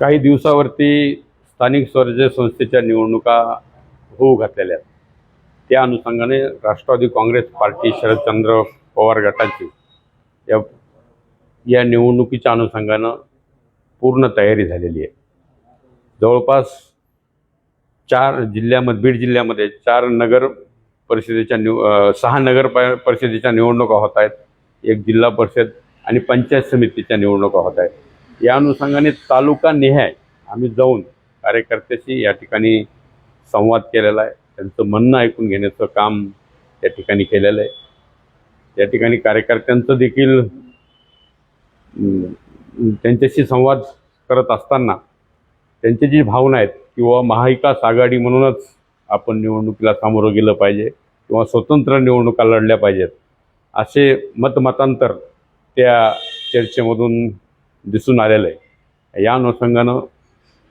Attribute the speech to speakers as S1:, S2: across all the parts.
S1: काही दिवसावरती स्थानिक स्वराज्य संस्थेच्या निवडणुका होऊ घातलेल्या आहेत. त्या अनुषंगाने राष्ट्रवादी काँग्रेस पार्टी शरदचंद्र पवार गटाची या या निवडणुकीच्या अनुषंगानं पूर्ण तयारी झालेली आहे. जवळपास चार जिल्ह्यामध्ये बीड जिल्ह्यामध्ये चार नगर परिषदेच्या निव सहा नगर प- परिषदेच्या निवडणुका होत आहेत. एक जिल्हा परिषद आणि पंचायत समितीच्या निवडणुका होत आहेत. या अनुषंगाने तालुका निहाय आम्ही जाऊन कार्यकर्त्याशी या ठिकाणी संवाद केलेला आहे. त्यांचं म्हणणं ऐकून घेण्याचं काम त्या ठिकाणी केलेलं आहे. या ठिकाणी कार्यकर्त्यांचं देखील त्यांच्याशी संवाद करत असताना त्यांची जी भावना आहेत किंवा महाविकास आघाडी म्हणूनच आपण निवडणुकीला सामोरं गेलं पाहिजे किंवा स्वतंत्र निवडणुका लढल्या पाहिजेत असे मतमतांतर त्या चर्चेमधून दिसून आलेलं आहे. या अनुषंगानं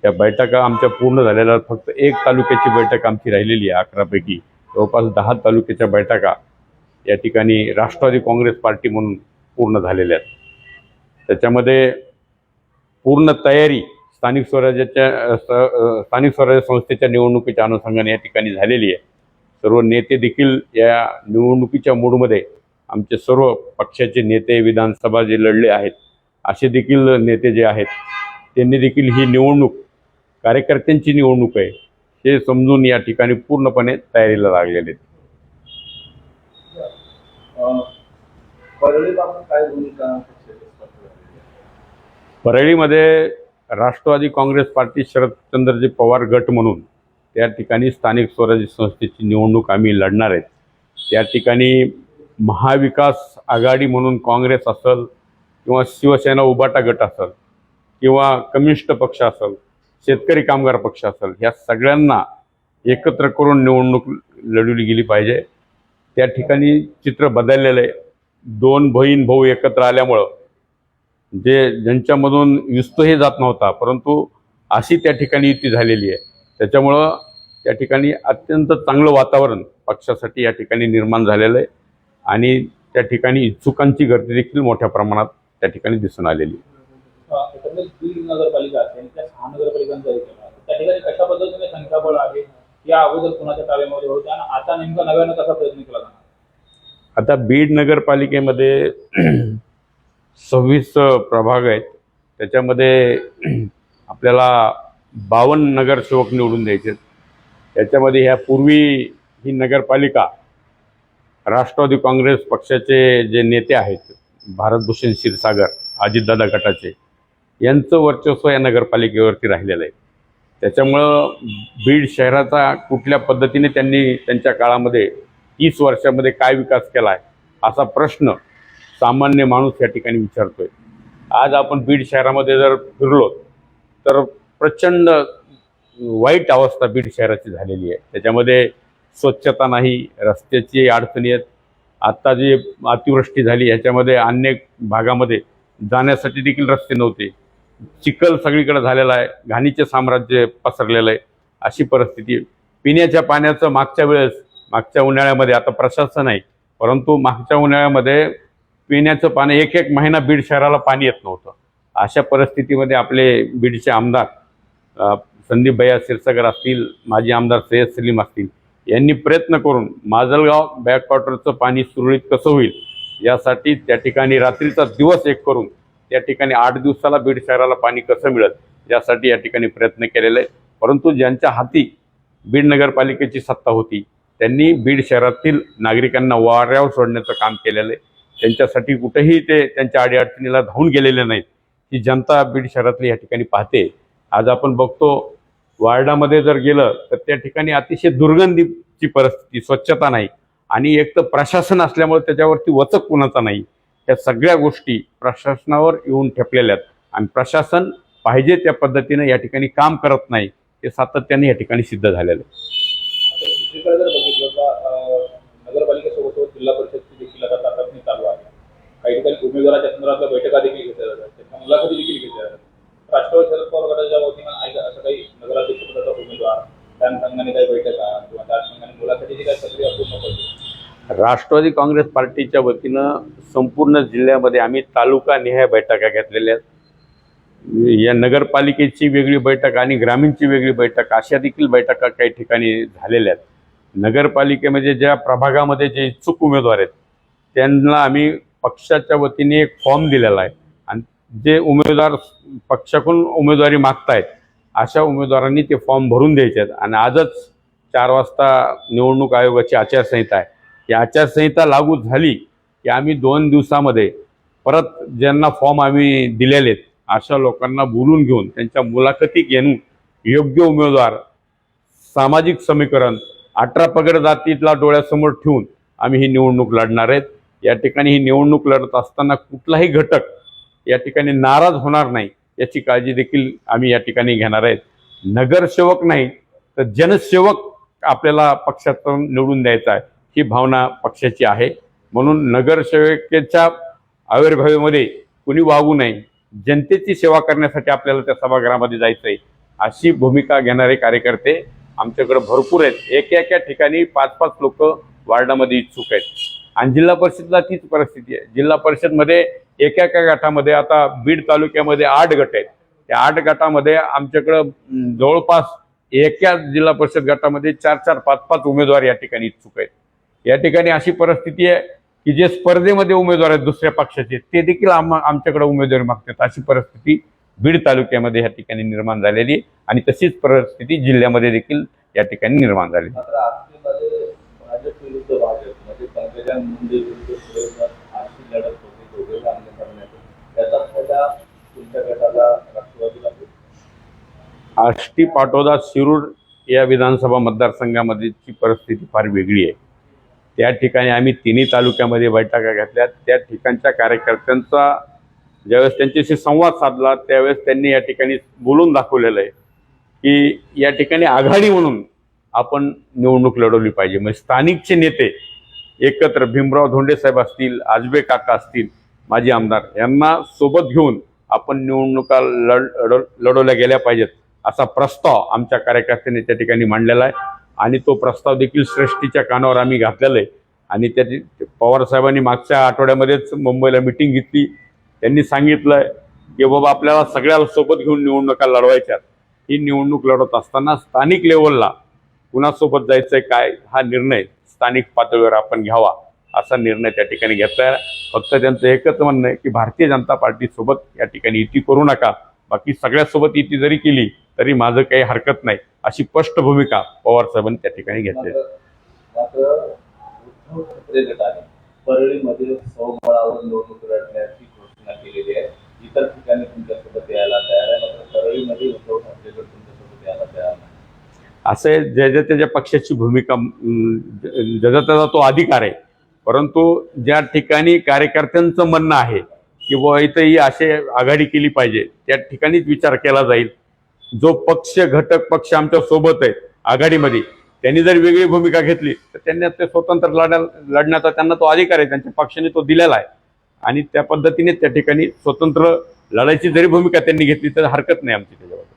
S1: या बैठका आमच्या पूर्ण झालेल्या फक्त एक तालुक्याची बैठक आमची राहिलेली आहे अकरापैकी. जवळपास दहा तालुक्याच्या बैठका या ठिकाणी राष्ट्रवादी काँग्रेस पार्टी म्हणून पूर्ण झालेल्या आहेत. त्याच्यामध्ये पूर्ण तयारी स्थानिक स्वराज्याच्या स- स्थानिक स्वराज्य संस्थेच्या निवडणुकीच्या अनुषंगाने या ठिकाणी झालेली आहे. सर्व नेते देखील या निवडणुकीच्या मूडमध्ये आमचे सर्व पक्षाचे नेते विधानसभा जे लढले आहेत असे देखील नेते जे आहेत त्यांनी देखील ही निवडणूक कार्यकर्त्यांची निवडणूक आहे हे समजून या ठिकाणी पूर्णपणे तयारीला लागलेले आहेत? परळीमध्ये राष्ट्रवादी काँग्रेस पार्टी शरदचंद्रजी पवार गट म्हणून त्या ठिकाणी स्थानिक स्वराज्य संस्थेची निवडणूक आम्ही लढणार आहेत त्या ठिकाणी महाविकास आघाडी म्हणून काँग्रेस असेल किंवा शिवसेना उबाटा गट असेल किंवा कम्युनिस्ट पक्ष असेल शेतकरी कामगार पक्ष असेल ह्या सगळ्यांना एकत्र करून निवडणूक लढवली गेली पाहिजे. त्या ठिकाणी चित्र बदललेलं आहे. दोन बहीण भाऊ एकत्र आल्यामुळं जे ज्यांच्यामधून युस्तही जात नव्हता परंतु अशी त्या ठिकाणी युती झालेली आहे. त्याच्यामुळं त्या ठिकाणी अत्यंत चांगलं वातावरण पक्षासाठी या ठिकाणी निर्माण झालेलं आहे. आणि त्या ठिकाणी इच्छुकांची गर्दी देखील मोठ्या प्रमाणात त्या ठिकाणी दिसून आलेली आहे.
S2: अं, एकंदरीत बीड नगरपालिका असेल त्या सहा नगरपालिकांचा एक केला त्या ठिकाणी कशा पद्धतीने संख्याबळ आहे या अगोदर कुणाच्या ताब्यामध्ये होते आणि आता नेमका नव्यानं कसा प्रयत्न केला जाणार
S1: आता बीड नगरपालिकेमध्ये सव्वीस प्रभाग आहेत त्याच्यामध्ये आपल्याला बावन्न नगरसेवक निवडून द्यायचे आहेत. त्याच्यामध्ये ह्या पूर्वी ही नगरपालिका राष्ट्रवादी काँग्रेस पक्षाचे जे नेते आहेत भारतभूषण क्षीरसागर अजितदादा गटाचे यांचं वर्चस्व या नगरपालिकेवरती राहिलेलं आहे. त्याच्यामुळं बीड शहराचा कुठल्या पद्धतीने त्यांनी त्यांच्या काळामध्ये तीस वर्षामध्ये काय विकास केला आहे असा प्रश्न सामान्य माणूस या ठिकाणी विचारतोय. आज आपण बीड शहरामध्ये जर फिरलो तर प्रचंड वाईट अवस्था बीड शहराची झालेली आहे. त्याच्यामध्ये स्वच्छता नाही रस्त्याची अडचणी आहेत आत्ता जी अतिवृष्टी झाली ह्याच्यामध्ये अनेक भागामध्ये जाण्यासाठी देखील रस्ते नव्हते. चिखल सगळीकडे झालेला आहे. घाणीचे साम्राज्य पसरलेलं आहे. अशी परिस्थिती. पिण्याच्या पाण्याचं मागच्या वेळेस मागच्या उन्हाळ्यामध्ये आता प्रशासन आहे. परंतु मागच्या उन्हाळ्यामध्ये पिण्याचं पाणी एक एक महिना बीड शहराला पाणी येत नव्हतं. अशा परिस्थितीमध्ये आपले बीडचे आमदार संदीप भैया क्षीरसागर असतील माजी आमदार सय्यद सलीम असतील यांनी प्रयत्न करून माजलगाव बॅकवॉटरचं पाणी सुरळीत कसं होईल यासाठी त्या ठिकाणी रात्रीचा दिवस एक करून त्या ठिकाणी आठ दिवसाला बीड शहराला पाणी कसं मिळत यासाठी या ठिकाणी प्रयत्न केलेले आहे परंतु ज्यांच्या हाती बीड नगरपालिकेची सत्ता होती त्यांनी बीड शहरातील नागरिकांना वाऱ्यावर सोडण्याचं काम केलेलं आहे. त्यांच्यासाठी कुठेही ते त्यांच्या अडीअडचणीला धावून गेलेले नाहीत. ही जनता बीड शहरातली या ठिकाणी पाहते. आज आपण बघतो वार्डामध्ये जर गेलं तर त्या ठिकाणी अतिशय दुर्गंधी ची परिस्थिती स्वच्छता नाही. आणि एक तर प्रशासन असल्यामुळे त्याच्यावरती वचक कुणाचा नाही. या सगळ्या गोष्टी प्रशासनावर येऊन ठेपलेल्या आहेत. आणि प्रशासन पाहिजे त्या पद्धतीनं या ठिकाणी काम करत नाही हे सातत्याने या ठिकाणी सिद्ध झालेलं आहे.
S2: नगरपालिकेसोबत जिल्हा परिषदची देखील आता चालू आहे. काही ठिकाणी उमेदवाराच्या संदर्भातल्या बैठका देखील घेतल्या जातात. मुलाखती देखील घेतल्या जातात. राष्ट्रवादी शरद पवार गटाच्या वतीनं असं काही नगराध्यक्ष पदाचा उमेदवार त्यांना काही बैठका किंवा त्या अनुषंगाने मुलाखतीची काही प्रक्रिया पूर्ण करतो
S1: राष्ट्रवादी काँग्रेस पार्टीच्या वतीनं संपूर्ण जिल्ह्यामध्ये आम्ही तालुका निहाय बैठका घेतलेल्या आहेत. या नगरपालिकेची वेगळी बैठक आणि ग्रामीणची वेगळी बैठक अशा देखील बैठका काही ठिकाणी झालेल्या आहेत. नगरपालिकेमध्ये ज्या प्रभागामध्ये जे इच्छुक उमेदवार आहेत त्यांना आम्ही पक्षाच्या वतीने एक फॉर्म दिलेला आहे. आणि जे उमेदवार पक्षाकडून उमेदवारी मागतायत अशा उमेदवारांनी ते फॉर्म भरून द्यायचे आहेत. आणि आजच चार वाजता निवडणूक आयोगाची आचारसंहिता आहे. की आचारसंहिता लागू झाली की आम्ही दोन दिवसामध्ये परत ज्यांना फॉर्म आम्ही दिलेले आहेत अशा लोकांना बोलून घेऊन त्यांच्या मुलाखती घेऊन योग्य उमेदवार सामाजिक समीकरण अठरा पगड जातीतला डोळ्यासमोर ठेवून आम्ही ही निवडणूक लढणार आहेत. या ठिकाणी ही निवडणूक लढत असताना कुठलाही घटक या ठिकाणी नाराज होणार नाही याची काळजी देखील आम्ही या ठिकाणी घेणार आहेत. नगरसेवक नाही तर जनसेवक आपल्याला पक्षातून निवडून द्यायचा आहे. ही भावना पक्षाची आहे. म्हणून नगरसेवकेच्या आविर्भावामध्ये कुणी वागू नये जनतेची सेवा करण्यासाठी आपल्याला त्या सभागृहामध्ये जायचं आहे अशी भूमिका घेणारे कार्यकर्ते आमच्याकडे भरपूर आहेत. एक एका ठिकाणी पाच पाच लोक वार्डामध्ये इच्छुक आहेत. आणि जिल्हा परिषदला तीच परिस्थिती आहे. जिल्हा परिषदमध्ये एका एका गटामध्ये आता बीड तालुक्यामध्ये आठ गट आहेत. त्या आठ गटामध्ये आमच्याकडं जवळपास एका जिल्हा परिषद गटामध्ये चार चार पाच पाच उमेदवार या ठिकाणी इच्छुक आहेत. या ठिकाणी अशी परिस्थिती आहे की जे स्पर्धेमध्ये उमेदवार आहेत दुसऱ्या पक्षाचे ते देखील आम आमच्याकडे उमेदवारी मागतात. अशी परिस्थिती बीड तालुक्यामध्ये या ठिकाणी निर्माण झालेली आणि तशीच परिस्थिती जिल्ह्यामध्ये देखील या ठिकाणी निर्माण झाली
S3: म्हणजे.
S1: आष्टी पाटोदा शिरूर या विधानसभा मतदारसंघामध्येची परिस्थिती फार वेगळी आहे. त्या ठिकाणी आम्ही तिन्ही तालुक्यामध्ये बैठका घेतल्या त्या ठिकाणच्या कार्यकर्त्यांचा ज्यावेळेस त्यांच्याशी संवाद साधला त्यावेळेस त्यांनी या ठिकाणी बोलून दाखवलेलं आहे की या ठिकाणी आघाडी म्हणून आपण निवडणूक लढवली पाहिजे. म्हणजे स्थानिकचे नेते एकत्र भीमराव धोंडे साहेब असतील आजबे काका असतील माजी आमदार यांना सोबत घेऊन आपण निवडणुका लढ लढवल्या गेल्या पाहिजेत असा प्रस्ताव आमच्या कार्यकर्त्यांनी त्या ठिकाणी मांडलेला आहे. आणि तो प्रस्ताव देखील श्रेष्ठीच्या कानावर आम्ही घातलेला आहे. आणि त्याची पवार साहेबांनी मागच्या आठवड्यामध्येच मुंबईला मिटिंग घेतली. त्यांनी सांगितलं की बाबा आपल्याला सगळ्याला सोबत घेऊन निवडणुका लढवायच्यात ही निवडणूक लढवत असताना स्थानिक लेवलला कुणासोबत जायचंय काय हा निर्णय स्थानिक पातळीवर आपण घ्यावा असा निर्णय त्या ठिकाणी घेतला आहे. फक्त त्यांचं एकच म्हणणं आहे की भारतीय जनता पार्टीसोबत या ठिकाणी युती करू नका. बाकी सगळ्यासोबत युती जरी केली तरी माझं काही हरकत नाही अशी स्पष्ट भूमिका पवार साहेबांनी त्या ठिकाणी घेतली असे ज्याच्या त्याच्या पक्षाची भूमिका ज्याचा त्याचा तो अधिकार आहे. परंतु ज्या ठिकाणी कार्यकर्त्यांचं म्हणणं आहे की बुवा इथं ही असे आघाडी केली पाहिजे त्या ठिकाणीच विचार केला जाईल. जो पक्ष घटक पक्ष आमच्यासोबत आहे आघाडीमध्ये त्यांनी जर वेगळी भूमिका घेतली तर त्यांनी ते स्वतंत्र लढा लढण्याचा त्यांना तो अधिकार आहे त्यांच्या पक्षाने तो दिलेला आहे. आणि त्या पद्धतीने त्या ठिकाणी स्वतंत्र लढायची जरी भूमिका त्यांनी घेतली तर हरकत नाही आमची त्याच्याबद्दल.